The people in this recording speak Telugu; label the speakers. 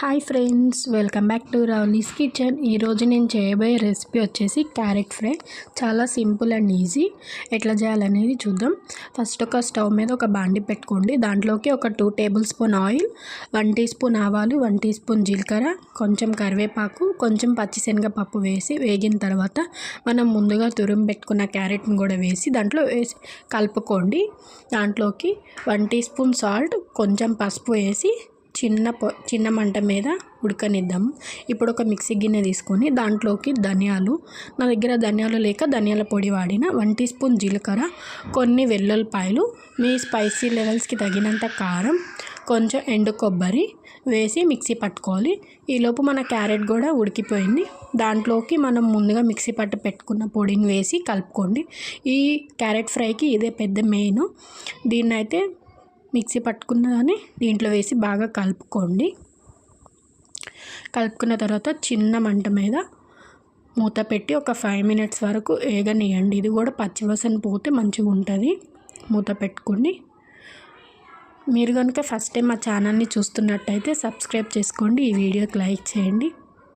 Speaker 1: Hi friends welcome back to రౌలీస్ kitchen. ఈరోజు నేను చేయబోయే రెసిపీ వచ్చేసి క్యారెట్ ఫ్రై. చాలా సింపుల్ అండ్ ఈజీ. ఎట్లా చేయాలనేది చూద్దాం. ఫస్ట్ ఒక స్టవ్ మీద ఒక బాండి పెట్టుకోండి. దాంట్లోకి ఒక two tablespoon oil one teaspoon ఆవాలు వన్ టీ స్పూన్ జీలకర్ర కొంచెం కరివేపాకు కొంచెం పచ్చిశనగపప్పు వేసి వేగిన తర్వాత మనం ముందుగా తురుము పెట్టుకున్న క్యారెట్ని కూడా వేసి దాంట్లో వేసి కలుపుకోండి. దాంట్లోకి వన్ టీ స్పూన్ సాల్ట్ కొంచెం పసుపు వేసి చిన్న పొ చిన్న మంట మీద ఉడకనిద్దాం. ఇప్పుడు ఒక మిక్సీ గిన్నె తీసుకొని దాంట్లోకి ధనియాలు నా దగ్గర ధనియాలు లేక ధనియాల పొడి వాడిన వన్ టీ స్పూన్ జీలకర్ర కొన్ని వెల్లుల్లిపాయలు మీ స్పైసీ లెవెల్స్కి తగినంత కారం కొంచెం ఎండు కొబ్బరి వేసి మిక్సీ పట్టుకోవాలి. ఈలోపు మన క్యారెట్ కూడా ఉడికిపోయింది. దాంట్లోకి మనం ముందుగా మిక్సీ పట్టు పెట్టుకున్న పొడిని వేసి కలుపుకోండి. ఈ క్యారెట్ ఫ్రైకి ఇదే పెద్ద మెయిన్. దీన్ని మిక్సీ పట్టుకున్న కానీ దీంట్లో వేసి బాగా కలుపుకోండి. కలుపుకున్న తర్వాత చిన్న మంట మీద మూత పెట్టి ఒక ఫైవ్ మినిట్స్ వరకు ఏగనియండి. ఇది కూడా పచ్చివసన పోతే మంచిగా ఉంటుంది. మూత పెట్టుకోండి. మీరు కనుక ఫస్ట్ టైం మా ఛానల్ని చూస్తున్నట్టయితే సబ్స్క్రైబ్ చేసుకోండి. ఈ వీడియోకి లైక్ చేయండి.